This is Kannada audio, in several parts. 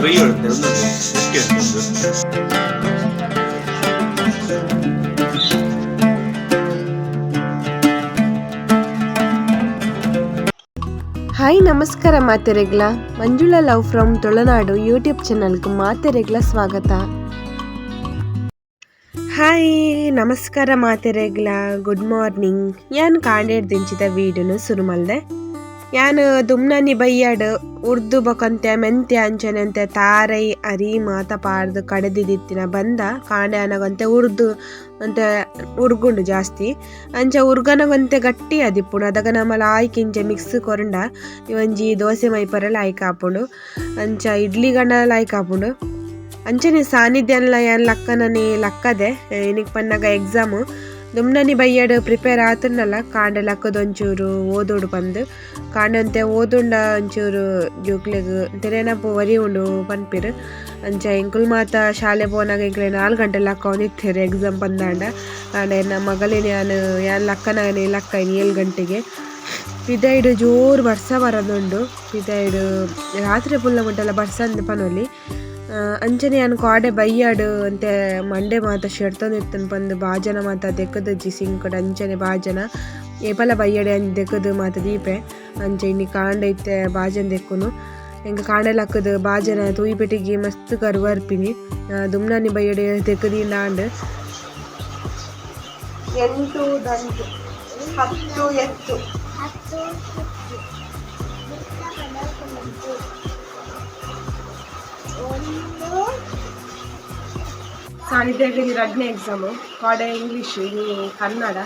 ಹಾಯ್ ನಮಸ್ಕಾರ ಮಾತೆರೆಗ್ಲ Manjula love from Tulunadu YouTube ಚಾನಲ್ಗೆ ಮಾತೆರೆಗ್ಲ ಸ್ವಾಗತ ಹಾಯ್ ನಮಸ್ಕಾರ ಮಾತೆರೆಗ್ಲ ಗುಡ್ ಮಾರ್ನಿಂಗ್ ಯಾನ್ ಕಾಂಡೇಡ್ ದಿಂಚಿದ ವೀಡಿಯೋನು ಶುರು ಯಾನ್ ದುಮ್ನನಿ ಬೈಯಡ್, ಉರ್ದು ಬೊಕಂತೆ ಮೆಂತೆ ಅಂಚನೆ ಅಂತೆ ತಾರೈ ಅರಿ ಮಾತ ಪಾಡ್ದು ಕಡೆದಿದ್ದಿತ್ತಿನ ಬಂದ ಕಾಂಡೆ ಅನಗಂತೆ ಉರ್ದು ಅಂತೆ ಉರ್ಗುಂಡು ಜಾಸ್ತಿ. ಅಂಚ ಉರ್ಗನಗಂತೆ ಗಟ್ಟಿ ಅದಿಪ್ಪುಂಡು ಅದಗ ನಮ್ಮಲ್ಲ ಆಯ್ಕಿಂಚ ಮಿಕ್ಸ್ ಕೊರಂಡ ಇವಂಜಿ ದೋಸೆ ಮೈಪರೆಲ್ಲ ಆಯ್ಕೆ ಹಾಪುಂಡು ಅಂಚ ಇಡ್ಲಿ ಗಂಡಲ ಆಯ್ಕೆ ಹಾಪುಂಡು ಅಂಚನೆ ಸಾನ್ನಿಧ್ಯ ಲಕ್ಕನನಿ ಲಕ್ಕದೆ ಏನಕ್ಕೆ ಪನ್ನಗ ಎಕ್ಸಾಮು ದುಮ್ನನಿ ಬೈಯಡ್ ಪ್ರಿಪೇರ್ ಆತನಲ್ಲ ಕಾಂಡ ಹಾಕೋದೊಂಚೂರು ಓದೋಡು ಬಂದು. ಕಾಂಡಂತೆ ಓದುಂಡ ಒಂಚೂರು ಜೋಕ್ಲೆಗ್ ತೆರೇನಪ್ಪ ವರಿ ಉಂಡು ಪನ್ಪಿರ್ ಅಂಚ ಎಂಕುಲ್ ಮಾತ ಶಾಲೆ ಪೋನಾಗ ಎಂಕ್ಲೆ ನಾಲ್ಕು ಗಂಟೆ ಲಕ್ಕ ಒಂದಿತ್ತೇರು ಎಕ್ಸಾಮ್ ಬಂದಾಂಡ. ಆಂಡ ನಮ್ಮ ಮಗಳಿನ ಯಾನು ಯಾನ್ ಲಕ್ಕನಾಗನೆ ಲಕ್ಕ ಏಳು ಗಂಟೆಗೆ. ಪಿದೈಡು ಜೋರು ಬರ್ಸ ಬರೋದುಂಡು. ಪಿದೈಡು ರಾತ್ರಿ ಪುಲ್ಲ ಮುಟ್ಟೆಲ್ಲ ಬರ್ಸ ಪನೊಲಿ. ಆ, ಅಂಚನೆ ಅನ್ ಕಾಡೆ ಬೈಯಾಡು ಅಂತೆ ಮಂಡೆ ಮಾತ ಶೆಡ್ತಂದಿತ್ತನ್ ಪಂದ್ ಬಾಜನ ಮಾತ ದೆಕ್ಕದಜ್ಜಿ ಸಿಂಕಡ್ ಅಂಚನೆ ಬಾಜನ ಏಪಲ ಬೈಯಡೆ ಅಂದ್ ದೆಕ್ಕದು ಮಾತ, ದೀಪೆ. ಅಂಚೆ ಇನ್ನಿ ಕಾಂಡ ಇತ್ತೆ ಬಾಜನ್ ದೆಕ್ಕುನು ಎಂಕ ಕಾಂಡೆ ಲಕ್ಕದ ಬಾಜನ ತೂಯಿ ಪೆಟ್ಟಿಗೆ ಮಸ್ತ್ ಕರ್ವರ್ಪಿನಿ ದುಮ್ನಾನಿ ದುಮ್ನಾನಿ ಇಲ್ಲ ಆಂಡ್ ಎಂಟು ದಂಟು, ಹತ್ತು ಎತ್ತು. ಸಾನಿಧ್ಯಾಗ ಎರಡನೇ ಎಕ್ಸಾಮು ಕಾಡೆ ಇಂಗ್ಲೀಷ್ ಇದು ಕನ್ನಡ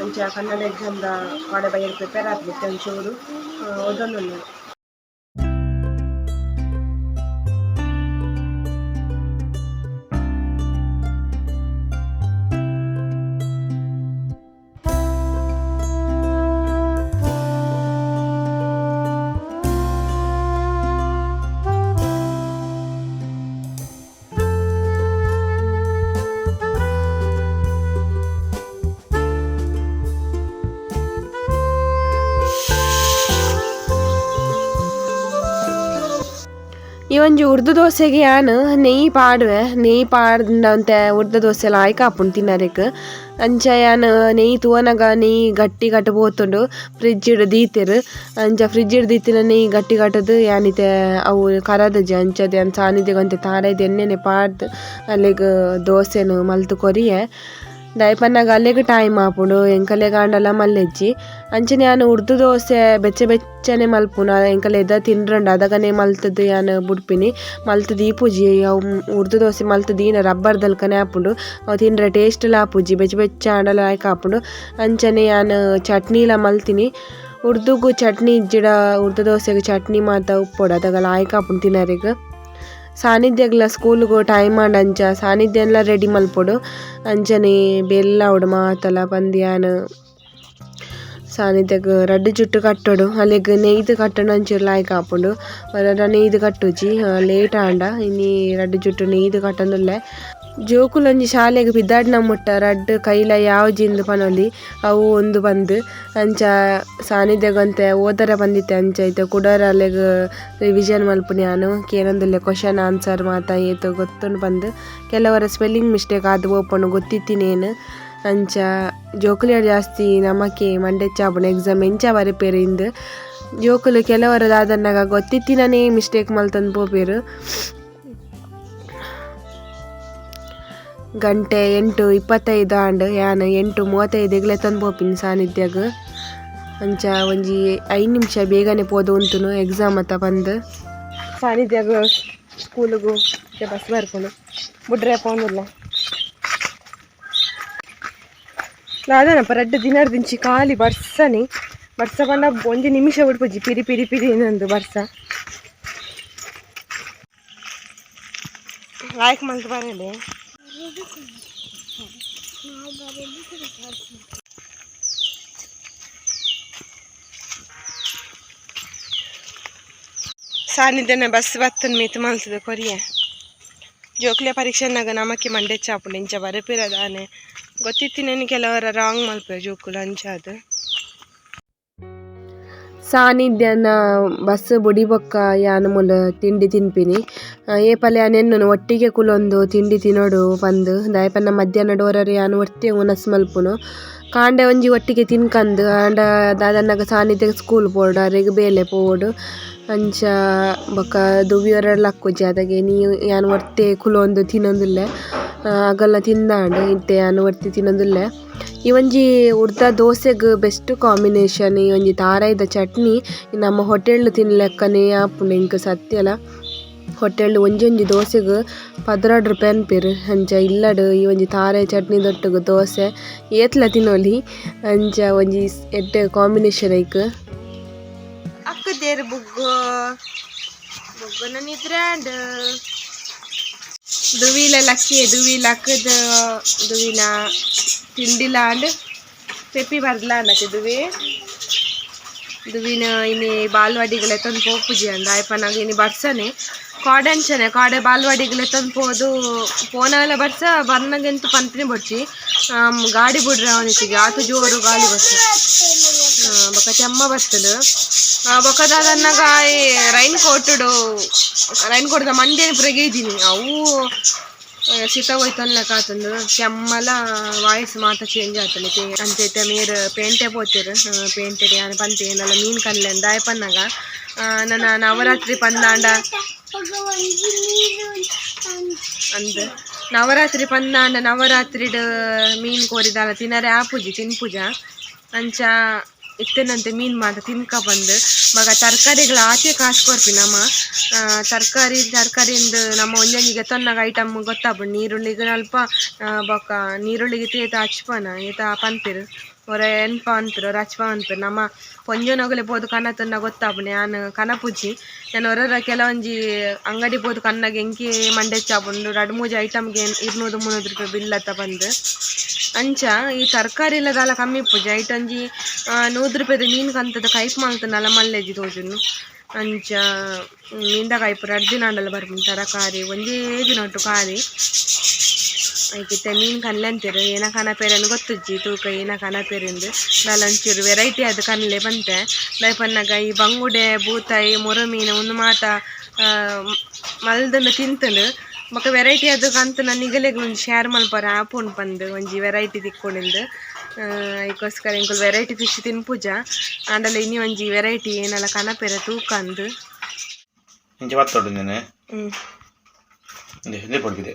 ಅಂಚೆ ಕನ್ನಡ ಎಕ್ಸಾಮ್ದ ಕಾಡೆ ಬೈಯರ್ ಪ್ರಿಪೇರ್ ಆಗ್ಲಿಕ್ಕೆ ಒಂಚೂರು ಓದೊಂದು ಒಂಜಿ ಉರ್ದು ದೋಸೆಗೆ ಯಾನ್ ನೆಯ್ ಪಾಡುವೆ, ನೆಯ್ ಪಾಡ್ದಂತೆ ಉರ್ದು ದೋಸೆ ಎಲ್ಲ ಆಯ್ಕೆ ಹಾಪುಂಡು ತಿನ್ನರೆಗ್ ಅಂಚ ಯಾನ್ ನೆಯ್ ತೂವನಗ ನೆಯ್ ಗಟ್ಟಿ ಗಟ್ಟ ಪೋತುಂಡು ಫ್ರಿಜ್ ಡ್ ದೀತೆರ್. ಅಂಚ ಫ್ರಿಜ್ ಡ್ ದೀತಿನ ನೆಯ್ ಗಟ್ಟಿ ಗಟ್ಟದು, ಯಾನಿತೆ ಅವು ಕರದಜಿ, ಅಂಚದ ಯಾನ್ ಸಾನಿಧ್ಯಗಂತೆ ತಾರೈದು ಎಣ್ಣೆನೆ ಪಾಡ್ದು ಅಲ್ಲಿಗೆ ದೋಸೆನು ಮಲ್ತು ಕೊರಿಯೆ. ದಯಪನ್ನಾಗ ಅಲ್ಲಿಗೆ ಟೈಮ್ ಆಪುಂಡು ಎಂಕಲೆ ಗಾಂಡಲ ಮಲ್ಲೆಜ್ಜಿ. ಅಂಚನೆ ಯಾನ್ ಉರ್ದು ದೋಸೆ ಬೆಚ್ಚ ಬೆಚ್ಚನೆ ಮಲ್ಪುನ. ಎಂಕಲೆ ಎದ ತಿನ್ರಂಡ ಅದಗನೆ ಮಲ್ತದ್ದು ಯಾನ್ ಬುಡ್ಪಿನಿ. ಮಲ್ತದ್ ಈಪುಜಿ ಅವು ಉರ್ದು ದೋಸೆ ಮಲ್ತದ್ ಈನ ರಬ್ಬರ್ ದಲ್ಕನೆ ಆಪುಂಡು ಅವು ಟೇಸ್ಟ್ ಲ ಆಪುಜಿ ಬೆಚ್ಚ ಬೆಚ್ಚ ಆಂಡಲ ಆಯ್ಕೆ ಆಪುಂಡು ಅಂಚನೆ ಯಾನ್ ಚಟ್ನಿಲ ಮಲ್ತೀನಿ. ಉರ್ದುಗು ಚಟ್ನಿ ಇಜ್ಜಿಡ, ಉರ್ದು ದೋಸೆಗೆ ಚಟ್ನಿ ಮಾತ ಉಪ್ಪೊಡು. ಅದಗಲ ಆಯ್ಕೆ ಆಪುಂಡು ತಿನ್ನರೆಗ್ ಸಾನಿಧ್ಯಗ್ಲ ಸ್ಕೂಲ್ಗು ಟೈಮ್ ಆಂಡ ಅಂಚ. ಸಾನಿಧ್ಯನ್ಲ ರೆಡಿ ಮಲ್ಪೊಡು. ಅಂಚನೆ ಬೆಲ್ಲ ಉಡು ಮಾತಲ ಪಂದ್ಯಾನ್. ಸಾನಿಧ್ಯಗ್ ರಡ್ಡ್ ಜುಟ್ಟು ಕಟ್ಟೊಡು. ಅಲ್ಲಿಗೆ ನೆಯ್ದು ಕಟ್ಟಣ ಅಂಚೂರು ಲಾಯ್ಕ್ ಆಪುಂಡು. ಹೊರಡ ನೆಯ್ದು ಕಟ್ಟುಜಿ. Late and. ಇನ್ನಿ ರಡ್ಡ್ ಜುಟ್ಟು ನೆಯ್ದು ಕಟ್ಟೊಂದುಲ್ಲೆ. ಜೋಕುಲೊಂಜಿ ಶಾಲೆಗ್ ಪಿದಾಡ್ನ ಮುಟ್ಟ ರಡ್ಡ್ ಕೈಲ ಯಾವ್ ಜಿಂದ್ ಪನೊಲಿ? ಅವು ಒಂದು ಬಂದ್. ಅಂಚ ಸಾನಿಧ್ಯಗಂತೆ ಓದರ ಬಂದಿತ್ತೆ ಅಂಚ ಐತೆ ಕುಡರ ಅಲೆಗ್ ರಿವಿಷನ್ ಮಲ್ಪುನ್ಯಾನು ಕೇನೊಂದುಲ್ಲೆ ಕ್ವಶನ್ ಆನ್ಸರ್ ಮಾತ ಏತು ಗೊತ್ತುಂಡು ಬಂದ್. ಕೆಲವರ ಸ್ಪೆಲ್ಲಿಂಗ್ ಮಿಸ್ಟೇಕ್ ಆದ್ ಓಪನು ಗೊತ್ತಿತ್ತಿನೇನು. ಅಂಚ ಜೋಕುಲಿಯ ಜಾಸ್ತಿ ನಮಕೆ ಚಾಬಣ ಎಕ್ಸಾಮ್ ಎಂಚ ಬರೆಪೇರು ಇಂದು. ಜೋಕುಲು ಕೆಲವರ ಗೊತ್ತಿತ್ತಿನೇ ಮಿಸ್ಟೇಕ್ ಮಲ್ತಂದು ಪೋಪೇರು. ಗಂಟೆ ಎಂಟು ಇಪ್ಪತ್ತೈದು ಆಂಡ್ ಯಾನ್ ಎಂಟು ಮೂವತ್ತೈದಿಗ್ಲೆ ತಂದು ಪೋಪಿನಿ ಸಾನಿಧ್ಯಾಗ ಅಂಚ ಒಂಜಿ ಐದು ನಿಮಿಷ ಬೇಗನೆ ಪೋದು ಉಂತುನು ಎಕ್ಸಾಮ್ ಅತ್ತ ಬಂದು. ಸಾನಿಧ್ಯಾಗ ಸ್ಕೂಲಿಗೂ ಬಸ್ ಬರ್ಕೊಂಡು ಬುಡ್ರೆ ಪೋಂದಿಲ್ಲ ಪ ರೆಡ್ ದಿನದ ದಿಂಚಿ ಖಾಲಿ ಬರ್ಸನಿ. ಬರ್ಸ ಬಂದ ಒಂದು ನಿಮಿಷ ಬಿಡ್ಪುಜಿ ಪಿರಿ ಪಿರಿ ಪಿರಿ ಇನ್ನೊಂದು ಬರ್ಸ. ಲಾಯ್ಕ್ ಮಂತ್ ಬರಲಿ. ಸಾನಿಧ್ಯನ ಬಸ್ ಬತ್ತನ್ ಮೀತು ಮಲ್ತದ ಕೊರಿಯ ಜೋಕ್ಲೆ ಪರೀಕ್ಷೆನಾಗ ನಮಕ್ಕೆ ಮಂಡೆ ಚಾಪುಂಡು ಇಂಚ ಬರಪಿರದಾನೆ ಗೊತ್ತಿತ್ತಿನೇನು ಕೆಲವರ ರಾಂಗ್ ಮಲ್ಪೆ ಜೋಕುಲು ಅಂಚ ಅದು ಸಾನಿಧ್ಯನ ಬಸ್ ಬುಡಿ ಬೊಕ್ಕ ಯಾನ ಮುಲ ತಿಂಡಿ ತಿನ್ಪಿನಿ ಏಪಲೆ ನೆನ್ನು ಒಟ್ಟಿಗೆ ಕುಲೊಂದು, ತಿಂಡಿ ತಿನ್ನೋಡು ಪಂದ್ ದಾಯಪನ್ನ ಮಧ್ಯಾಹ್ನ ಡೋರರೆ ಯಾನು ಒಟ್ಟಿಗೆ ಉನಸ್ ಮಲ್ಪುನು. ಕಾಂಡೆ ಒಂಜಿ ಒಟ್ಟಿಗೆ ತಿನ್ಕಂದು, ಆಂಡ ದಾದನ್ನಗ ಸಾನಿತೆಗ್ ಸ್ಕೂಲ್ ಪೋಡು, ಅರೆಗ್ ಬೇಲೆ ಪೋವೊಡು ಅಂಚ ಬೊಕ ದುವಿಯೊರ ಲಕ್ಕುಜಿ, ಅದಗೆ ನೀ ಯಾನ್ ಒರ್ತೆ ಕುಲೊಂದು ತಿನೊಂದುಲ್ಲೆ. ಅಗಲ ತಿಂದಾಂಡು ಇತ್ತೆ ಯಾನ್ ಒರ್ತಿ ತಿನೊಂದುಲ್ಲೆ. ಈ ಒಂಜಿ ಉರ್ದ ದೋಸೆಗ್ ಬೆಸ್ಟ್ ಕಾಂಬಿನೇಷನ್, ಈ ಒಂಜಿ ತಾರಾಯ್ದ ಚಟ್ನಿ ನಮ್ಮ ಹೋಟೆಲ್ ತಿನ್ಲೆಕ್ಕನೆ ಆಪುಂಡು ಎಂಕ್ ಸತ್ಯಲ. ಹೋಟೆಲ್ ಒಂಜಿ ಒಂಜಿ ದೋಸೆಗ್ ಪದ್ರಾಡ್ ರೂಪಾಯಿ ಅನ್ಪೆರ್ ಅಂಚ ಇಲ್ಲಡ್ ಈ ಒಂಜಿ ತಾರೆ ಚಟ್ನಿ ದೊಟ್ಟುಗ್ ದೋಸೆ, ಏತ್ಲ ತಿನೊಲಿ ಅಂಚ ಒಂಜಿ ಎಡ್ಡೆ ಕಾಂಬಿನೇಷನ್ ಐಕ್. ಅಕ್ಕದೇರ್ ಬುಗ್ಗು. ಬುಗ್ಗನ ನಿದ್ರಾಂಡ್ ದುವಿಲ ಲಕ್ಕಿ, ದುವಿಲ ಅಕ್ಕದ ದುವಿನ ತಿಂಡಿಲಾಂಡ್ ಪೆಪ್ಪಿ ಬರ್ಲಾಂಡ್ ದುವಿ. ದುವಿನ ಇನಿ ಬಾಲ್ವಾಡಿಗಳ ತಂದು ಪೋಪುಜಿ ಅಂದ ಆಯ್ಪನಾಗ ಇನಿ ಬರ್ಸನೆ. ಕಾಡೆಂಚನೆ ಕಾಡೆ ಬಾಲ್ವಾಡಿಗಳ ತಂದು ಪೋದು ಪೋನವೆಲ್ಲ ಬರ್ಸ ಬರ್ನಗೆಂತು ಪಂಪಿನಿ ಬಡ್ಚಿ. ಗಾಡಿ ಬಿಡ್ರೆ ಅವನಿಗೆ, ಆತು ಜೋರು ಗಾಳಿ ಬಸ್ ಬೊಕ ಚೆಮ್ಮ ಬರ್ತದ. ಆ ದಾದನ್ನಗ ಈ ರೈನ್ ಕೋಟುಡು ರೈನ್ ಕೋಟ್ದ ಮಂಡೇನ ಪ್ರಗೇದಿನಿ ಅವು ಶೀತ ಹೋಯ್ತಲ್ಲ ಕಾತಂದು ಕೆಮ್ಮಲ, ವಾಯ್ಸ್ ಮಾತ ಚೇಂಜ್ ಆತಲೆ ಅಂಚೈತೆ ಮೇರ್ ಪೇಂಟೆ ಪೋತಿರು ಪೇಂಟೆಡ್ ಯಾನ್ ಪಂತೆ ಏನಲ್ಲ ಮೀನ್ ಕಲ್ಲೆ ದಾಯ ಪನ್ನಗ ನನ್ನ ನವರಾತ್ರಿ ಪಂದಾಂಡ ಅಂದ್. ನವರಾತ್ರಿ ಪನ್ನಾಂಡ ನವರಾತ್ರಿಡ್ ಮೀನ್ ಕೋರಿದಾಲ ತಿನ್ನರೆ ತಿನ್ ತಿನ್ಪುಜ ಅಂಚ ಇತ್ತೇನಂತೆ ಮೀನ್ ಮಾತ ತಿನ್ಕ ಬಂದ್. ಮಗ ತರಕಾರಿಗಳ ಆಚೆ ಕಾಸು ಕೊರ್ಪಿ ನಮ್ಮ ತರಕಾರಿ, ತರಕಾರಿಯಿಂದ ನಮ್ಮ ಒಂಜೊಂಜಿಗೆ ತೊನ್ನಗ ಐಟಮ್ ಗೊತ್ತಾಪುಂಡು ನೀರುಳ್ಳಿಗೆ ಅಲ್ಪ ಬೊಕ್ಕ ಬೊಕ ನೀರುಳ್ಳಿಗೆ ತೇತ ಹಚ್ಪನ ಏತ ಪನ್ಪಿರು ಹೊರ ಎನ್ಪ ಅನ್ಪಿರು ರಚ್ಪ ಅನ್ಪಿರು ನಮ್ಮ ಪೊಂಜೊನೊಗಲೆ ಪೋದು ಕನ್ನ ತನ್ನ ಆನ್ ಯಾನ್ ಕನಪುಜಿ ನಾನು ಹೊರ ಕೆಲವೊಂಜಿ ಅಂಗಡಿ ಪೋದು ಕನ್ನಗೆ ಎಂಕಿ ಮಂಡೆಚ್ಚಾಪುಂಡು ರಡ್ ಮೂಜಿ ಐಟಮ್ಗೆ ಇರ್ನೂರು ಮುನ್ನೂರು ರೂಪಾಯಿ ಬಿಲ್ ಅತ್ತ ಬಂದು. ಅಂಚ ಈ ತರಕಾರಿ ಎಲ್ಲ ದಾಲ ಕಮ್ಮಿ ಪೂಜೆ ಐಟೊಂಜಿ ನೂರು ರೂಪಾಯಿದ ಮೀನು ಕಂತದ ಕೈಪ್ ಮಾಡ್ತಾನಲ್ಲ ಮಲ್ಲೆಜಿ ತೋಜುನು. ಅಂಚ ಮೀನ್ದ ದಿನ ಅಂಡಲ್ಲ ಬರ್ಪುಂಡು ತರಕಾರಿ. ಒಂದೇ ದಿನ ಒಟ್ಟು ಕಾರಿ ಐಕಿತ್ತೆ ಮೀನು ಕನ್ಲೆ ಅಂತೀರು ಏನ ಕಾಣಪೇರನ್ನು ಗೊತ್ತುಜ್ಜಿ ತೂಕ ಏನ ಕಾಣಪೇರಿಂದು ದಾಲ ಒಂಚೂರು ವೆರೈಟಿ ಅದು ಕನ್ಲೆ ಬಂತೆ. ದಯಪನ್ನಾಗ ಈ ಬಂಗುಡೆ ಬೂತಾಯಿ ಮೊರ ಮೀನು ಒಂದು ಮಾತ ಮಲ್ದನ್ನು ತಿಂತಂಡು ಬೊಕ ವೆರೈಟಿ ಅದು ಕಂತು ನಾನು ನಿಗಲೆಗ್ ಒಂಜಿ ಶೇರ್ ಮಲ್ಪರ ಆಪುಂಡು ಬಂದು ಒಂಜಿ ವೆರೈಟಿ ತಿಕ್ಕೊಂಡಿಂದು ಅದಕ್ಕೋಸ್ಕರ ಇಂಕುಲ್ ವೆರೈಟಿ ಫಿಶ್ ತಿನ್ಪುಜ ಆಂಡಲ ಇನಿ ಒಂಜಿ ವೆರೈಟಿ ಏನಲ್ಲ ಕನಪೆರ ತೂಕ ಅಂದು. ಇಂಚ ಬತ್ತೋಡು ನೀನೆ ಹ್ಮ್. ಇಂದೆ ಹಿಂದೆ ಪಡ್ಗಿದೆ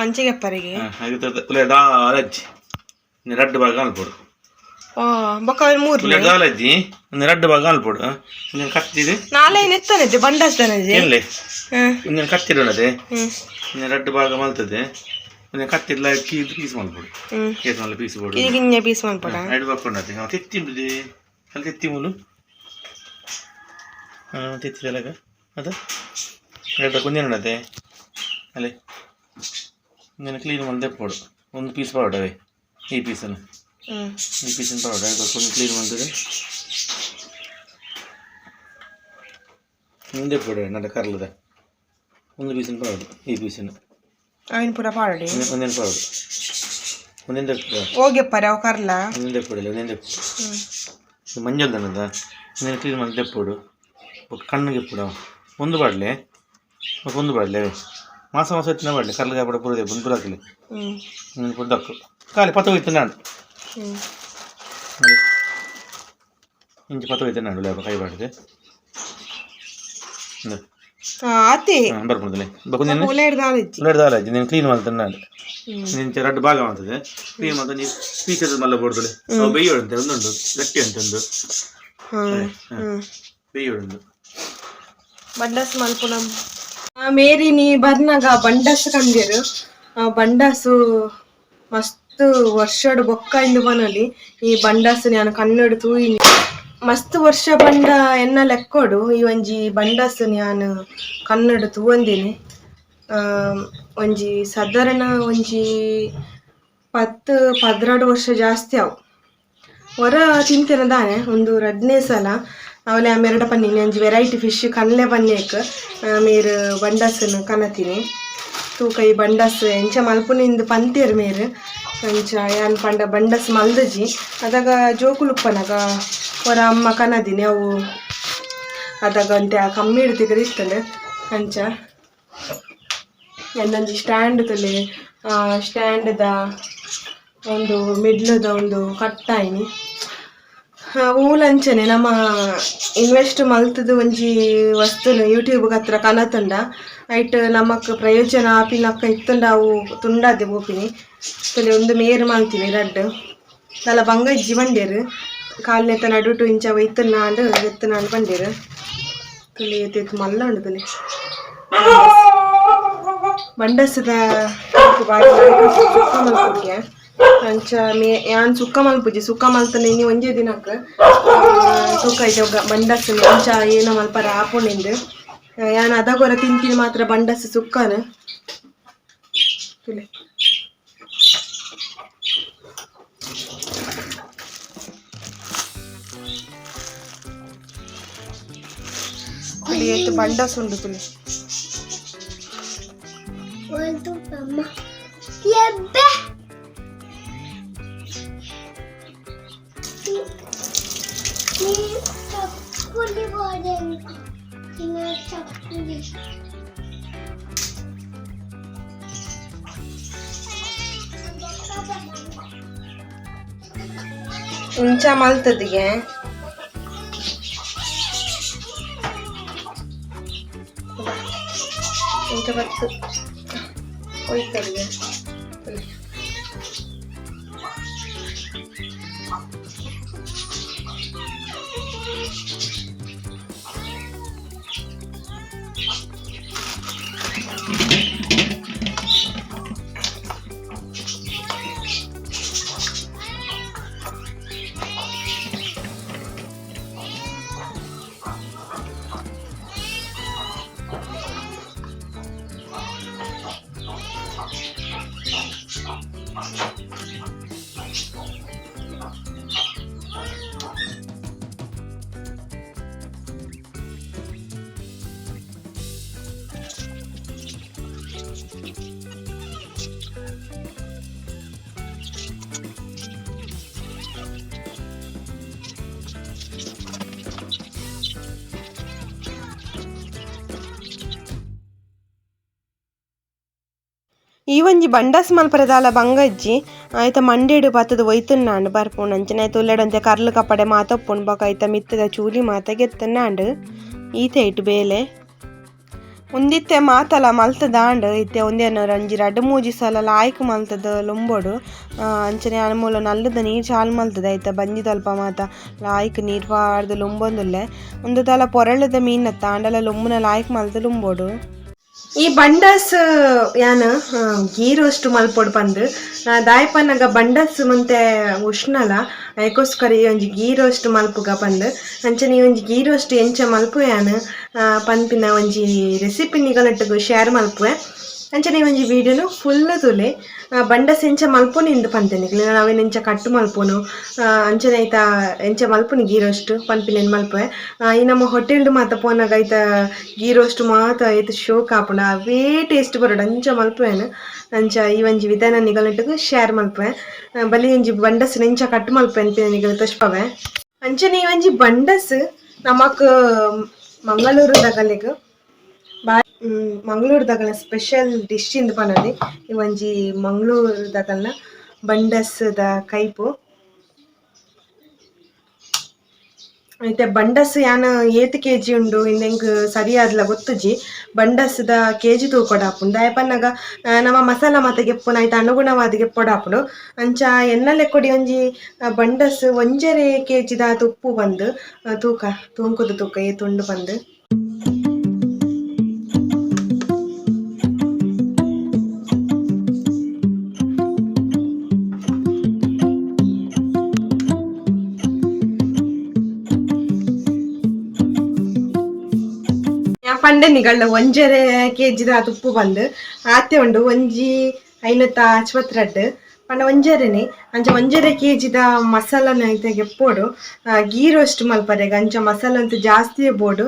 ಅಂಚಿಗೆ ಪರಿಗೆ ಹಾಗೆ ಉಲೆ ದಾಲಜ್ಜಿ ಇನ್ನು ರಡ್ಡು ಭಾಗ ಅಲ್ಪೋಡು ಓ ಬೊಕ ಅವ್ರು ಮೂರು ಉಲೆ ದಾಲಜ್ಜಿ ಇನ್ನು ರಡ್ಡು ಭಾಗ ಅಲ್ಪೋಡು ಇನ್ನೇನು ಕತ್ತಿದೆ ನಾಳೆ ನೆತ್ತನಜ್ಜಿ ಬಂಡಸ್ತಾನಜ್ಜಿ ಹ್ಮ್ ಇನ್ನೇನು ಕತ್ತಿಡೋಣದೆ ಹ್ಮ್. ಇನ್ನೇನು ರಡ್ಡು ಭಾಗ ಮಲ್ತದೆ? ಇನ್ನೇನು ಕತ್ತಿಡ್ಲ ಕೀ ಪೀಸ್ ಮಾಡ್ಬೋದು ಹ್ಮ್. ಕೇಸ್ ಪೀಸ್ ಬೋಡು ಇದು ಗಿಂಜೆ ಪೀಸ್ ಮಾಡ್ಪಡ ಐದು ಬಾಕೊಂಡತೆ ಹಾಂ ತೆತ್ತಿಂಬಿದೆ ಅಲ್ಲಿ ತೆತ್ತಿ ಮುಲು ಹಾಂ ತೆತ್ತಿದೆಲ್ಲಗ ಅದು? ಎರಡು ಕುಂದಿನಡತೆ ಅಲ್ಲಿ. ಇನ್ನೇನು ಕ್ಲೀನ್ ಮಾಡಿದೆ ಪೌಡರ್ ಒಂದು ಪೀಸ್ ಪೌಡರ್ ಈ ಪೀಸನ್ನು ಈ ಪೀಸಿನ ಪರೋಟ ಒಂದು ಕ್ಲೀನ್ ಮಾಡ್ತದೆ ಮುಂದೆ ಪೌಡರ್ ನನ್ನ ಕರ್ಲದ ಒಂದು ಪೀಸಿನ ಪರೋಟ ಈ ಪೀಸನ್ನು ಅವನ್ ಪೂರ ಪಾಡಿ ಒಂದೇನು ಪರೋಟ ಒಂದೊಂದು ತೆಪ್ಪು ಹೋಗ್ಯಪ್ಪರ ಅವ್ ಕರ್ಲ ಒಂದೊಂದು ತೆಪ್ಪಡಿಲ್ಲ ಒಂದೊಂದು ಮಂಜಲ್ ದನದ ನೀನು ಕ್ಲೀನ್ ಮಾಡಿದೆ ತೆಪ್ಪೋಡು ಕಣ್ಣಿಗೆ ಎಪ್ಪುಡು ಒಂದು ಬಾಡ್ಲೆ ಒಂದು ಬಾಡ್ಲೆ ಮಾಸ ಮಾಸ ಎತ್ತಿನ ಬಾಡ್ಲೆ ಕರ್ಲಿಗೆ ಪಡ ಪುರದೆ ಬಂದು ಹಾಕಲಿ. ನೀನು ಪುಡ್ಡಕ್ಕು ಖಾಲಿ ಪತ್ತ ಹೋಯ್ತು ನಾನು. ಇಂಚು ಪತ್ತ ಹೋಯ್ತು ನಾನು ಲೇಬ ಕೈ ಬಾಡಿದೆ ಆ, ಅತಿ ಬರ್ಬಿಡ್ತಲೆ ಬಕುಂದಿನ ಉಲೆ ಹಿಡ್ದಾಳಿಜ್ಜಿ ಉಳ್ಳಾಡಿ ದಾಲ ನೀನು ಕ್ಲೀನ್ ಮಾಡ್ತಾನೆ ನಾನು. ನಿಂಚೆ ಎರಡು ಭಾಗ ಮಾಡ್ತದೆ. ಕ್ಲೀನ್ ಮಾಡ್ತಾ ನೀವು ಪೀಸದ ಮಲ್ಲ ಬೋಡ್ದಲೆ ಬೇಯೋಳು ಅಂತ ಒಂದುಂಟು ಗಟ್ಟಿ ಅಂತ ಒಂದು. ಮಲ್ಪುನಂ. ಮೇರಿ ನೀ ಬರ್ನಾಗ ಬಂಡಸ್ ಆ, ಬಂಡಾಸು ಮಸ್ತ್ ವರ್ಷಡ್ ಬೊಕ್ಕ ಇಂದು ಬನಲಿ. ಈ ಬಂಡಾಸ ನಾನು ಕನ್ನಡ ತೂಯಿನಿ. ಮಸ್ತ್ ವರ್ಷ ಬಂಡ ಎನ್ನ ಲೆಕ್ಕೋಡು. ಈ ಒಂಜಿ ಬಂಡಾಸ್ ನಾನು ಕನ್ನಡ ತೂವಂದಿನಿ. ಒಂಜಿ ಸಾಧಾರಣ ಒಂಜಿ ಪತ್ತು ಪದ್ರಾಡು ವರ್ಷ ಜಾಸ್ತಿ ಅವು. ಹೊರ ತಿಂತಿನ ದಾನೆ? ಒಂದು ಎರಡನೇ ಸಲ. ಅವಲೆ ಮೆರಡ ಪನ್ನೀನಿ ಒಂಜಿ ವೆರೈಟಿ ಫಿಶ್ ಕನ್ಲೆ ಪನ್ನೇಕ್ ಮೇರು ಬಂಡಸ್ನು ಕನತಿನಿ. ತೂಕ ಈ ಬಂಡಸ್, ಎಂಚ ಮಲ್ಪುನಿಂದ ಪಂತೇರು ಮೇರ್ ಅಂಚ ಯಾನ್ ಪಂಡ ಬಂಡಸ್ ಮಲ್ದಜಿ, ಅದಾಗ ಜೋಕುಲುಪ್ಪನಾಗ ಹೊರ ಅಮ್ಮ ಕನದಿನಿ. ಅವು ಅದಾಗ ಅಂತೆ ಕಮ್ಮಿ ಇಡ್ತಿದ್ರೆ ಇರ್ತದೆ ಅಂಚ ಎಂದೊಂಜಿ ಸ್ಟ್ಯಾಂಡ್ ತಲೆ ಸ್ಟ್ಯಾಂಡ್ದ ಒಂದು ಮಿಡ್ಲದ ಒಂದು ಕಟ್ಟಾಯಿನಿ. ಊಲಂಚನೆ ನಮ್ಮ ಇನ್ವೆಸ್ಟ್ ಮಲ್ತದ ಒಂಜಿ ವಸ್ತುನು ಯೂಟ್ಯೂಬ್ ಹತ್ರ ಕನತುಂಡ ಐಟ್ ನಮಕ್ ಪ್ರಯೋಜನ ಆಪಿನಕ್ಕ ಇತ್ತುಂಡ ಅವು ತುಂಡಾದೆ ಬೋಪಿನಿ. ತಲೆ ಒಂದು ಮೇರ್ ಮಲ್ತೀನಿ, ರಡ್ಡ್. ನಲ ಬಂಗ ಇಜ್ಜಿ ಬಂಡೇರು. ಕಾಲ್ನೆತ್ತ ನಡುಟು ಇಂಚ ಒಯ್ತುನ್ನಾಂಡು ಎತ್ತುನಾಂಡು ಬಂಡೇರು. ತುಲೆ ಎತ್ತು ಮಲ್ಲ ಉಂಡು ತಲೆ. ಬಂಡಸದ ಅಂಚ, ಮೇ ಯಾನ್ ಸುಕ್ಕ ಮಲ್ಪುಜಿ, ಸುಕ್ಕ ಮಲ್ತನೆ ಇನ್ನು ಒಂಜೇ ದಿನಕ್ಕೆ ಸುಕ್ಕ ಐತೆ ಬಂಡಸ್ ಅಂಚ ಏನ ಮಲ್ಪರ ಆಪುನಿಂದು ಯಾನ್ ಅದಗೊರ ತಿಂತೀನಿ ಮಾತ್ರ ಬಂಡಸ್ ಸುಕ್ಕನ. ತುಲೆ ಬಂಡಸ್ ಉಂಡು ತುಲೆ. ಅಮ್ಮ. Lebbe. ಚಪ್ಪಲಿ ಬಾಡೆ ಇನ್ನ ಚಪ್ಪಲಿ ಇಂಚ ಮಲ್ತದಿಗೆ ಇಂಚ ಬತ್ತು ಹೋಯ್ತಲ್ಲಿಗೆ ಈ ಒಂಜಿ ಬಂಡಸ್ ಮಲ್ಪರೆದಾಲ ಬಂಗಜ್ಜಿ ಐತ ಮಂಡೇಡು ಬತ್ತದ ಒಯ್ತುನ್ನಾಂಡು ಬರ್ಪುಂಡು ಅಂಚನೆ ಐತ ಉಲ್ಲೆಡಂತೆ ಕರ್ಲು ಕಪ್ಪಡೆ ಮಾತಪ್ಪುಂಡು ಬೊಕ ಐತ ಮಿತ್ತದ ಚೂಲಿ ಮಾತ ಗೆತ್ತನ್ನಾಂಡ್ ಈತೆ ಇಟ್ಟು ಬೇಲೆ. ಒಂದಿತ್ತೆ ಮಾತಲ ಮಲ್ತದಾಂಡ್ ಇತ್ತೆ ಒಂದೇನು ಒಂಜಿ ರಡ್ಡ್ ಮೂಜಿ ಸಲ ಲಾಯ್ಕ್ ಮಲ್ತದ ಲುಂಬೋಡು ಅಂಚನೆ ಅನ್ಮೂಲ ನಲ್ಲದ ನೀರ್ ಚಾಲ್ ಮಲ್ತದ ಐತ ಬಂಜಿ ತಲ್ಪ ಮಾತ ಲಾಯ್ಕ್ ನೀರ್ ಪಾಡ್ದು ಲುಂಬೊಂದುಲ್ಲೆ. ಒಂದು ತಲ ಪೊರಳದ ಮೀನತ್ತ ಅಂಡಲ ಲೊಂಬುನ ಲಾಯ್ಕ್ ಮಲ್ತ ಲೊಂಬೋಡು. ಈ ಬಂಡಸ್, ಯಾನ ಗೀ ರೋಸ್ಟ್ ಮಲ್ಪೊಡು ಬಂದು ದಾಯಪನ್ನಗ ಬಂಡಸ್ ಮುಂತೆ ಉಷ್ಣಲ ಅದಕ್ಕೋಸ್ಕರ ಈ ಒಂಜಿ ಗೀ ರೋಸ್ಟ್ ಮಲ್ಪುಗ ಬಂದು ಅಂಚನೆ ಈ ಒಂಜಿ ಗೀ ರೋಸ್ಟ್ ಎಂಚ ಮಲ್ಪು ಯಾನ ಪನ್ಪಿನ ಒಂಜಿ ರೆಸಿಪಿ ನಿಗಲಟ್ಟಗು ಶೇರ್ ಮಲ್ಪುವೆ. ಅಂಚನೆ ಒಂಜಿ ವಿಡಿಯೋನು ಫುಲ್ ತುಲೆ ಬಂಡ ಎಂಚ ಮಲ್ಪುನಿ ಇಂದು ಪಂತೇನೆ ನಾವೇನು ಎಂಚ ಕಟ್ಟು ಮಲ್ಪುನು ಅಂಚನೆ ಐತ ಎಂಚ ಮಲ್ಪುನು ಗೀ ರೋಸ್ಟ್ ಪನ್ಪಿನ ಮಲ್ಪುವೆ. ಆ, ಈ ನಮ್ಮ ಹೋಟೆಲ್ಡು ಮಾತ ಪೋನಾಗ ಐತ ಗೀ ರೋಸ್ಟ್ ಮಾತ ಐತ ಶೋ ಕಾಪುಂಡ ಅವೇ ಟೇಸ್ಟ್ ಬರೋಡು ಅಂಚ ಮಲ್ಪುವೆನು. ಅಂಚ ಈ ಒಂಜಿ ವಿಧಾನ ನಿಗಲಟ್ಟಗು ಶೇರ್ ಮಲ್ಪುವೆ. ಆ, ಬಲಿ ಒಂಜಿ ಬಂಡಸ್ ನೆಂಚ ಕಟ್ಟು ಮಲ್ಪೆ ಅನ್ಪಿನ ನಿಗಲು ತಷ್ಪವೆ. ಅಂಚನೆ ಈ ಒಂಜಿ ಬಂಡಸ್ ನಮಕ್ ಮಂಗಳೂರು ದಗಲೆಗ್ ಮಂಗಳೂರು ದಗಲ ಸ್ಪೆಷಲ್ ಡಿಶ್ ಇಂದ ಪನೊಲಿ ಈ ಒಂಜಿ ದಗಲ್ನ ಬಂಡಸ್ದ ಕೈಪು. ಐತೆ ಬಂಡಸ್ ಯಾನ ಏತ್ ಕೆ ಜಿ ಉಂಡು ಇಂದೆಂಗ್ ಸರಿಯಾದ್ಲ ಗೊತ್ತುಜಿ ಬಂಡಸ್ದ ಕೆ ಜಿ ತೂಕೊಡಾಪುಂಡು ಆ, ನಮ್ಮ ಮಸಾಲ ಮಾತ ಗೆಪ್ಪುನ ಐತ ಅನುಗುಣವಾದ ಗೆಪ್ಪೊಡಾಪುಡು ಅಂಚ ಎನ್ನಲೆ ಕೊಡಿ ಒಂಜಿ ಬಂಡಸ್ ಒಂಜರೆ ಕೆ ಜಿದ ತುಪ್ಪು ಬಂದು ತೂಕ ತೂಂಕುದ ತೂಕ ಏತುಂಡು ಬಂದು. ಪಂಡೆ ನಿಗಳ್ಳ ಒಂಜರೆ ಕೆಜಿದ ತುಪ್ಪು ಬಂದು ಆತೆ ಉಂಡು ಒಂಜಿ ಐನತ್ತ ಅಚ್ವತ್ರೆಡ್ ಪಂಡ ಒಂಜರೆನೆ ಅಂಚ ಒಂಜರೆ ಕೆಜಿದ ಮಸಾಲನ ಐತೆ ಗೆಪ್ಪೋಡು ಆ, ಗೀ ರೋಸ್ಟ್ ಮಲ್ಪರೆಗ ಅಂಚ ಮಸಾಲ ಅಂತೂ ಜಾಸ್ತಿ ಬೋಡು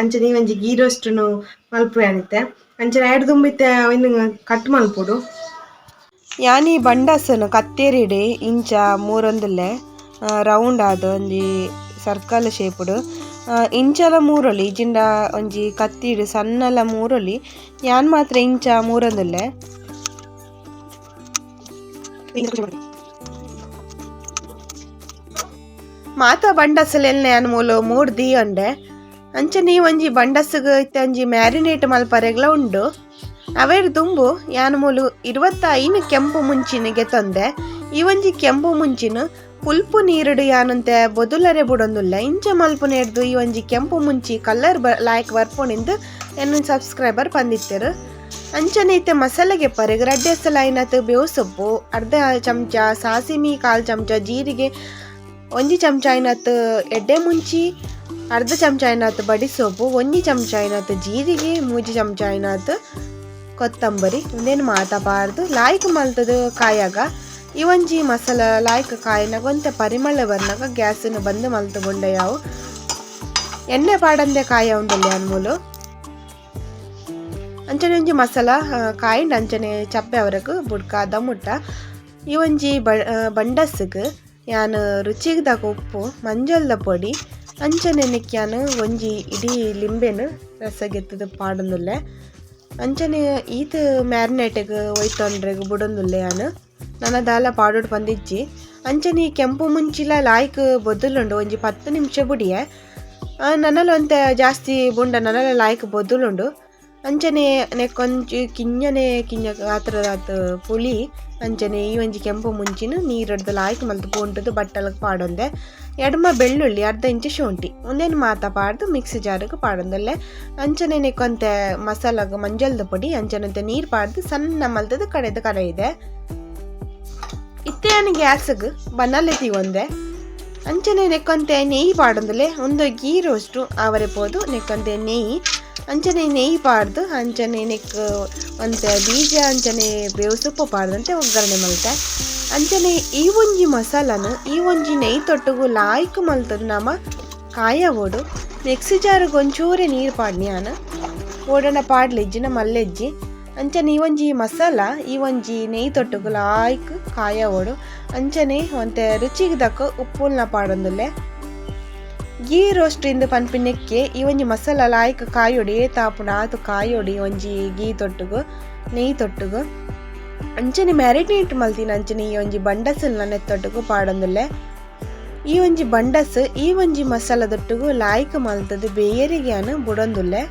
ಅಂಚ ನೀವಂಜಿ ಗೀ ರೋಸ್ಟ್ನು ಮಲ್ಪುವೆ ಅನಿತೆ ಅಂಚ ಎರಡು ತುಂಬಿತ್ತೆ ಇನ್ನು ಕಟ್ ಮಲ್ಪುಡು. ಯಾನಿ ಬಂಡಾಸನು ಕತ್ತೇರಿಡೆ ಇಂಚ ಮೂರೊಂದುಲ್ಲೆ ರೌಂಡ್ ಆದ್ ಒಂಜಿ ಸರ್ಕಲ್ ಶೇಪುಡು. ಇಂಚಲ ಮೂರೊಲಿ, ಜಿಂಡ ಒಂಜಿ ಕತ್ತಿಡ್ ಸಣ್ಣಲ ಮೂರೊಲಿ, ಯಾನ್ ಮಾತ್ರ ಇಂಚ ಮೂರೊಂದುಲ್ಲೆ? ಮಾತ ಬಂಡಸಲೆಲ್ನೆ ಯಾನ್ ಮೂಲು ಮೂರ್ ದೀಯೊಂಡೆ ಅಂಚನೆ ಒಂಜಿ ಬಂಡಸ್ಗ್ ಇತ್ತೆ ಒಂಜಿ ಮ್ಯಾರಿನೇಟ್ ಮಲ್ಪರೆಗ್ಲ ಉಂಡು. ಅವೇರ್ ದುಂಬು ಯಾನ್ ಮೂಲು ಇರುವತ್ತ ಐನು ಕೆಂಪು ಮುಂಚಿನಿಗೆ ತಂದೆ. ಈ ಒಂಜಿ ಕೆಂಪು ಮುಂಚಿನ ಪುಲ್ಪು ನೀರುಡು ಯಾನಂತೆ ಬದುಲರೆ ಬುಡೊಂದುಲ್ಲ ಇಂಚ ಮಲ್ಪು ನೆಡ್ದು ಈ ಒಂಜಿ ಕೆಂಪು ಮುಂಚಿ ಕಲರ್ ಬ ಲಾಯ್ಕ್ ಬರ್ಪುಣಿಂದು ಎನ್ನ ಸಬ್ಸ್ಕ್ರೈಬರ್ ಬಂದಿತ್ತರು ಅಂಚನೆ ಇತ್ತೆ ಮಸಾಲೆಗೆ ಪರೆಗ್ ರಡ್ಡೆ ಸಲ ಬೇವು ಸೊಪ್ಪು ಅರ್ಧ ಚಮಚ ಸಾಸಿಮಿ ಕಾಲ್ ಚಮಚ ಜೀರಿಗೆ, ಒಂಜಿ ಚಮಚ ಐನತ್ ಎಡ್ಡೆ ಮುಂಚಿ, ಅರ್ಧ ಚಮಚ ಬಡಿ ಸೊಪ್ಪು ಒಂಜಿ ಚಮಚ ಜೀರಿಗೆ, ಮೂಜಿ ಚಮಚ ಐನಾತ್ ಕೊತ್ತಂಬರಿ ಉಂದೇನು ಮಾತಾಡಬಾರ್ದು. ಲಾಯ್ಕ್ ಮಲ್ತದ ಕಾಯಾಗ ಒಂಜಿ ಮಸಾಲ, ಲಾಯ್ಕ್ ಕಾಯಿನ ಒಂತೆ ಪರಿಮಳ ಬರ್ನಾಗ ಗ್ಯಾಸನ್ನು ಬಂದು ಮಲ್ತು ಬೊಂಡೆ ಯಾವು. ಎಣ್ಣೆ ಪಾಡಂದೆ ಕಾಯ ಉಂಡಲ್ಲಿ ಅನ್ಮೂಲು ಅಂಚನೆ ಒಂಜಿ ಮಸಾಲ ಕಾಯಿಂಡ್ ಅಂಚನೆ ಚಪ್ಪೆ ಅವರಕು ಬುಡ್ಕ ದಮ್ಮುಟ್ಟ ಈ ಒಂಜಿ ಬ ಬಂಡಸ್ಗ್, ಯಾನ್ ರುಚಿಗೆ ದಾಗ ಉಪ್ಪು, ಮಂಜಲ್ದ ಪೊಡಿ, ಅಂಚನೆ ನಿಕ್ಯಾನ್ ಒಂಜಿ ಇಡೀ ಲಿಂಬೆನು ರಸಗೆತ್ತದ ಪಾಡೊಂದುಲ್ಲೆ. ಅಂಚನೆ ಈತ್ ಮ್ಯಾರಿನೇಟ್ಗ್, ಒಯ್ತೊಂಡ್ರೆಗ್ ಬುಡೊಂದುಲ್ಲೆ ಯಾನ್. ನನ್ನ ದಾಲ ಪಾಡೋಡ್ ಬಂದಿಜ್ಜಿ. ಅಂಚನೆ ಕೆಂಪು ಮುಂಚಿಲ ಲಾಯ್ಕ್ ಬೊದ್ದುಲುಂಡು ಒಂಜಿ ಪತ್ತು ನಿಮಿಷ ಬುಡಿಯೆ. ನನಲ ಒಂತೆ ಜಾಸ್ತಿ ಬುಂಡ, ನನ್ನಲ ಲಾಯ್ಕ್ ಬೊದ್ದುಲುಂಡು ಅಂಚನೆ ನೆಕ್ಕೊಂಚು ಕಿಂಜನೆ ಕಿಂಜ ಗಾತ್ರದಾತ್ ಪುಳಿ. ಅಂಚನೆ ಈ ಒಂಜಿ ಕೆಂಪು ಮುಂಚಿನ ನೀರಡ್ದು ಲಾಯ್ಕ್ ಮಲ್ತು ಪೋಂಟದು ಬಟ್ಟಲಗ್ ಪಾಡೊಂದೆ. ಎಡಮ ಬೆಳ್ಳುಳ್ಳಿ, ಅರ್ಧ ಇಂಚು ಶುಂಠಿ ಒಂದೇನು ಮಾತ ಪಾಡ್ದು ಮಿಕ್ಸಿ ಜಾರಿಗೆ ಪಾಡೊಂದಲ್ಲೇ. ಅಂಚನೆ ನೆಕ್ಕೊಂತೆ ಮಸಾಲಾಗ ಮಂಜಲ್ದ ಪುಡಿ ಅಂಚನಂತೆ ನೀರು ಪಾಡ್ದು ಸಣ್ಣ ಮಲ್ತದ ಕಡೆದ ಕಡೆ ಇದೆ. ಇತ್ತೇನು ಗ್ಯಾಸ್ಗ್? ಬನ್ನಲೆ ತೀವೊಂದೆ ಅಂಚನೆ ನೆಕ್ಕೊಂತೆ ನೆಯ್ಯಿ ಪಾಡಂದಲೆ, ಒಂದು ಗೀ ರೋಸ್ಟು ಅವರೆ ಪೋದು ನೆಕ್ಕೊಂತೆ ನೆಯ್ಯಿ ಅಂಚನೆ ನೆಯ್ಯಿ ಪಾಡ್ದು, ಅಂಚನೆ ನೆಕ್, ಒಂತೆ ಬೀಜ, ಅಂಚನೆ ಬೇವು ಸೊಪ್ಪು ಪಾಡ್ದಂತೆ ಒಗ್ಗರಣೆ ಮಲ್ತೆ. ಅಂಚನೆ ಈ ಒಂಜಿ ಮಸಾಲನು, ಈ ಒಂಜಿ ನೆಯ್ಯಿ ತೊಟ್ಟುಗು ಲಾಯ್ಕ್ ಮಲ್ತದ ನಮ ಕಾಯ ಓಡು. ಮಿಕ್ಸಿ ಜಾರಿಗೆ ಒಂಚೂರೆ ನೀರು ಪಾಡ್ನಿ ನಾನು ಓಡನ ನಮ್ಮ ಮಲ್ಲೆಜ್ಜಿ. ಅಂಚನೆ ಈ ಒಂಜಿ ಮಸಾಲ, ಈ ಒಂಜಿ ನೆಯ್ಯಿ ತೊಟ್ಟುಗು ಲಾಯ್ಕ್ ಓಡು ಅಂಚನೆ ಒಂತೆ ರುಚಿಗೆ ದಕ್ಕ ಉಪ್ಪುಲ್ನ ಪಾಡೊಂದುಲ್ಲೆ. ಗೀ ರೋಸ್ಟ್ ಇಂದು ಪನ್ಪಿನೆಕ್ಕೆ ಈ ಒಂಜಿ ಮಸಾಲ ಲಾಯ್ಕ್ ಕಾಯೊಡಿ, ತಾಪುನ ಆತು ಕಾಯೊಡಿ, ಒಂಜಿ ಗೀ ತೊಟ್ಟುಗು, ನೆಯ್ ತೊಟ್ಟುಗು. ಅಂಚನೆ ಮ್ಯಾರಿನೇಟ್ ಮಲ್ತಿನ ಅಂಚನೆ ಈ ಒಂಜಿ ಬಂಡಸಲ್ನ ನೆತ್ತೊಟ್ಟುಗು ಪಾಡೊಂದುಲ್ಲೆ. ಈ ಒಂಜಿ ಬಂಡಸ್, ಈ ಒಂಜಿ ಮಸಾಲದೊಟ್ಟುಗು ಲಾಯ್ಕ ಮಲ್ತದು ಬೇಯರಿಗ್ಯಾನ ಬುಡೊಂದುಲ್ಲೆ.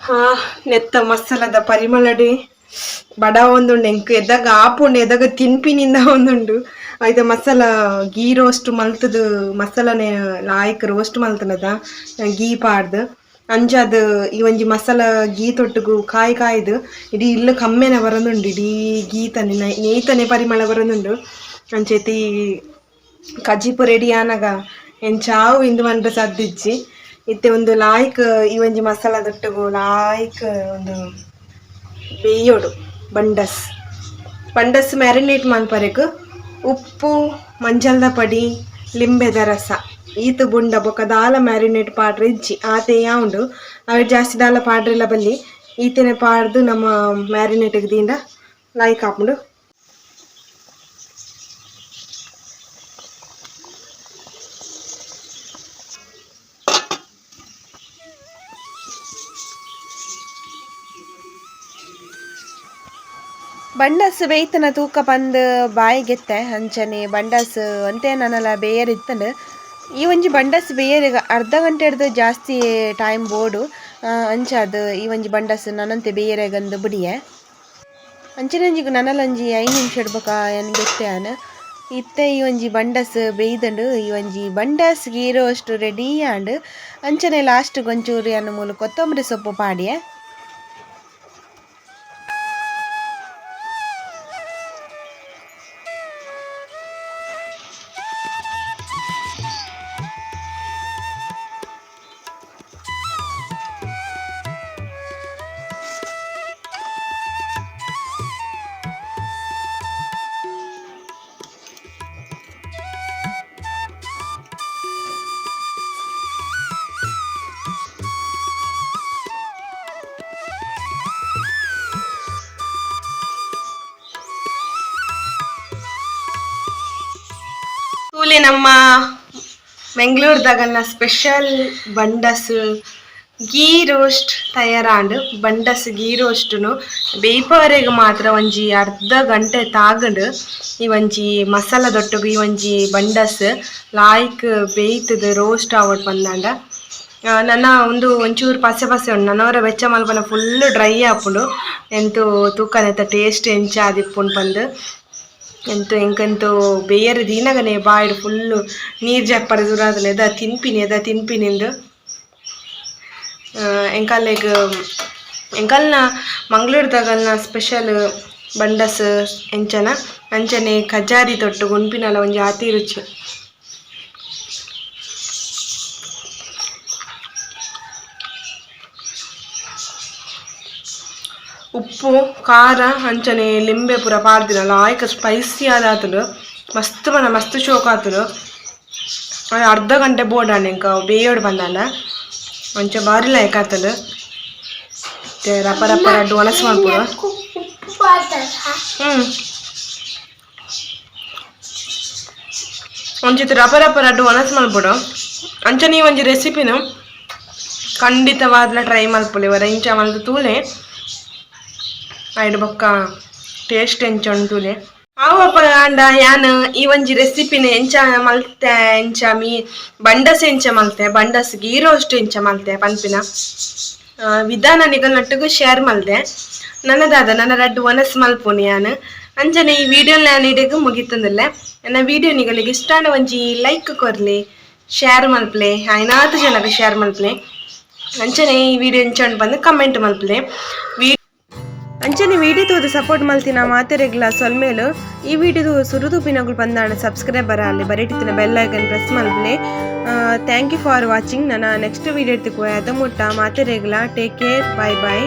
ಹಾ, ನೆತ್ತ ಮಸಾಲದ ಪರಿಮಳಡಿ. ಬಡ ಒಂದುಂಡು, ಎಂಕ್ ಎದಾಗ ಆಪುಂಡು ಎದಾಗ ತಿನ್ಪಿನಿಂದ ಒಂದುಂಡು. ಐತ ಮಸಾಲ, ಗೀ ರೋಸ್ಟ್ ಮಲ್ತದು, ಮಸಾಲನೆ ಲಾಯಕ್ ರೋಸ್ಟ್ ಮಲ್ತನದ, ಗೀ ಪಾಡ್ದು. ಅದು ಈ ಒಂಜಿ ಮಸಾಲ, ಗೀ ತೊಟ್ಟುಗು ಕಾಯಿ ಕಾಯ್ದು, ಇಡೀ ಇಲ್ಲ ಕಮ್ಮೆನೆ ಬರೋದುಂಡು, ಇಡೀ ಗೀತನೆ ನೇಯ್ತನೆ ಪರಿಮಳ ಬರೋದುಂಡು. ಅಂಚೈತಿ ಕಜಿಪು ರೆಡಿ ಆನಾಗ ಎಂಚಾವು ಇಂದು ಮಂಡ್ರೆ ಸದ್ದಿಜ್ಜಿ. ಇತ್ತೆ ಒಂದು ಲಾಯ್ಕ್ ಈ ಒಂಜಿ ಮಸಾಲ ತೊಟ್ಟಗು, ಲಾಯ್ಕ್ ಒಂದು ಬೇಯೋಡು, ಬಂಡಸ್. ಬಂಡಸ್ ಮ್ಯಾರಿನೇಟ್ ಮನ್ಪರೆಗ್ ಉಪ್ಪು, ಮಂಜಲ್ದ ಪಡಿ, ಲಿಂಬೆದ ರಸ. ಈತ ಬುಂಡ ಬೊಕ ದಾಲ ಮ್ಯಾರಿನೇಟ್ ಪಾಡ್ರೆ ಇಜ್ಜಿ. ಆತೆ ಯಾವುಂಡು? ಅವೆ ಜಾಸ್ತಿ ದಾಲ ಪಾಡ್ರೆಲ್ಲ ಬಲ್ಲಿ, ಈತನೆ ಪಾಡ್ದು ನಮ್ಮ ಮ್ಯಾರಿನೇಟ್ಗೆ ದಿಂಡ ಲೈಕ್ ಹಾಪುಂಡು ಬಂಡಸ್ ಬೇಯ್ತನ ತೂಕ ಬಂದು ಬಾಯಿಗೆತ್ತೆ ಅಂಚನೆ, ಬಂಡಸ್ ಅಂತೆ ನನ್ನಲ್ಲ ಬೇಯರಿತ್ತಂಡು ಈ ಒಂಜಿ ಬಂಡಸ್ ಬೇಯರ್ ಅರ್ಧ ಗಂಟೆ ಹಿಡ್ದು ಜಾಸ್ತಿ ಟೈಮ್ ಬೋಡು. ಅಂಚ ಅದು ಈ ಒಂಜಿ ಬಂಡಸ್ ನನ್ನಂತೆ ಬೇಯರೆಗಂದು ಬಿಡಿಯೆ. ಅಂಚನೆ ಒಂಜಿ ನನಲೊಂಜಿ ಐದು ನಿಮಿಷ ಇಡ್ಬೇಕ ಏನು ಆನ ಇತ್ತೆ ಈ ಒಂಜಿ ಬಂಡಸ್ ಬೇಯ್ದಂಡು ಈ ಒಂಜಿ ಬಂಡಸ್ ಗೀರೋ ಅಷ್ಟು ರೆಡಿ ಆಂಡ್ ಅಂಚನೆ ಲಾಸ್ಟ್ ಗೊಂಚೂರಿ ಅನ್ನ ಮೂಲ ಕೊತ್ತಂಬರಿ ಸೊಪ್ಪು ಪಾಡಿಯೆ. ನಮ್ಮ ಮೆಂಗ್ಳೂರ್ದಾಗನ ಸ್ಪೆಷಲ್ ಬಂಡಸ್ ಗೀ ರೋಸ್ಟ್ ತಯಾರಾಂಡ್ ಬಂಡಸ್ ಗೀ ರೋಸ್ಟ್ನು ಬೇಯ್ಪವರೆಗೆ ಮಾತ್ರ ಒಂಜಿ ಅರ್ಧ ಗಂಟೆ ತಾಗಂಡು ಈ ಒಂಜಿ ಮಸಾಲ ದೊಟ್ಟುಗು ಈ ಒಂಜಿ ಬಂಡಸ್ ಲಾಯ್ಕ್ ಬೇಯ್ತದ ರೋಸ್ಟ್ ಆವಡ್ ಬಂದಾಂಡ. ನನ್ನ ಒಂದು ಒಂಚೂರು ಪಸೆ ಪಸೆ ಉಂಡು ನನ್ನವರ ಬೆಚ್ಚ ಮಲ್ಪನ ಫುಲ್ ಡ್ರೈ ಆಪುಂಡು. ಎಂತೂ ತೂಕನೆತ್ತ ಟೇಸ್ಟ್ ಎಂಚ ಆದಿಪ್ಪುಂಡು ಪಂದು ಎಂತು, ಎಂಕಂತು ಬೇರೆ ದಿನಗನೆ ಬಾಯಿಡು ಫುಲ್ಲು ನೀರು ಜಪ್ಪರ ಅದನ್ನ ಎದ ತಿನ್ಪಿನಿ, ಎದ ತಿನ್ಪಿನಿಂದು ಎಂಕಲ್ಲೆಗ್, ಎಂಕಲ್ನ ಮಂಗಳೂರ್ದಾಗಲ್ನ ಸ್ಪೆಷಲ್ ಬಂಡಸ್ ಎಂಚನ ಅಂಚನೆ ಕಜಾರಿ ತೊಟ್ಟು ಗುಂಪಿನಲ್ಲ ಒಂಜಿ ಜಾತಿ ರುಚಿ. ಉಪ್ಪು, ಖಾರ, ಅಂಚನೆ, ಲಿಂಬೆ ಪೂರ ಪಾಡ್ದಿನ ಲಾಯ್ಕ ಸ್ಪೈಸಿ ಆದಾತುಲು, ಮಸ್ತ್ ಮನ ಮಸ್ತ್ ಶೋಕ ಅದು ಅರ್ಧ ಗಂಟೆ ಬೋಡಾಂಡ ಇಂಕ ಬೇಯೋಡು ಬಂದಾಂಡ ಮಂಚ ಬಾರಿ ಲಾಯ್ಕ ಆತಲು. ರಪ್ಪ ರಪ್ಪ ರಪ ರಡ್ಡು ಒಣಸ್ ಮಾಡ್ಬೋದು ಹ್ಞೂ ಒಂಚಿತ್ತು ರಪ್ಪ ರಪ್ಪ ರಡ್ಡು ಒಣಸ್ ಮಾಡ್ಬಿಡು ಅಂಚನೆ ಈ ಒಂಜಿ ರೆಸಿಪಿನು ಖಂಡಿತವಾದ್ಲ ಟ್ರೈ ಮಲ್ಪೊಲಿ ವರ ಇಂಚ ಮಲ್ದು ತೂಲೆ. ಐಡ್ ಬೊಕ್ಕ ಟೇಸ್ಟ್ ಎಂಚ ಉಂಟುಲೆ ಆವಪ್ಪ ಅಂಡ ಯಾನ್ ಈ ಒಂಜಿ ರೆಸಿಪಿನ ಎಂಚ ಮಲ್ತೆ, ಎಂಚ ಮೀ ಬಂಡಸ್ ಎಂಚ ಮಲ್ತೆ, ಬಂಡಸ್ ಗೀ ರೋಸ್ಟ್ ಎಂಚ ಮಲ್ತೆ ಪನ್ಪಿನ. ವಿಧಾನ ನಿಗಲ್ನೊಟ್ಟಿಗೂ ಶೇರ್ ಮಲ್ದೆ. ನನ್ನದಾದ, ನನ್ನ ರಡ್ಡು ಒನಸ್ ಮಲ್ಪುನಿ ಯಾನ್. ಅಂಚನೆ ಈ ವಿಡಿಯೋ ನಾನು ಇಡಗು ಮುಗಿತಂದಿಲ್ಲ. ನನ್ನ ವಿಡಿಯೋ ನಿಗಳಿಗೆ ಇಷ್ಟ ಆಂಡ ಒಂಜಿ ಲೈಕ್ ಕೊರ್ಲಿ ಶೇರ್ ಮಲ್ಪ್ಲೆ, ಐನಾತು ಜನಕ್ಕೆ ಶೇರ್ ಮಲ್ಪ್ಲೆ. ಅಂಚನೆ ಈ ವಿಡಿಯೋ ಎಂಚ ಬಂದು ಕಮೆಂಟ್ ಮಲ್ಪ್ಲೆ. ಅಂಚನೆ ವಿಡಿಯೋ ತೂದು ಸಪೋರ್ಟ್ ಮಲ್ತಿನ ಮಾತೆರೆಗ್ಲ ಸೊಲ್ಮೇಲು ಈ ವಿಡಿಯೋದು ಸುರುದು ಪಿನಗಳು ಬಂದಾಣ ಸಬ್ಸ್ಕ್ರೈಬರ್ ಅಲ್ಲಿ. ಬೆಲ್ ಐಕನ್ ಪ್ರೆಸ್ ಮಲ್ಪಲೆ ಥ್ಯಾಂಕ್ ಯು ಫಾರ್ ವಾಚಿಂಗ್ ನನ್ನ ನೆಕ್ಸ್ಟ್ ವಿಡಿಯೋ ಎತ್ತಿಕೋ ಅದ ಮುಟ್ಟ. ಮಾತೆರೆಗ್ಲ ಟೇಕ್ ಕೇರ್ ಬಾಯ್ ಬಾಯ್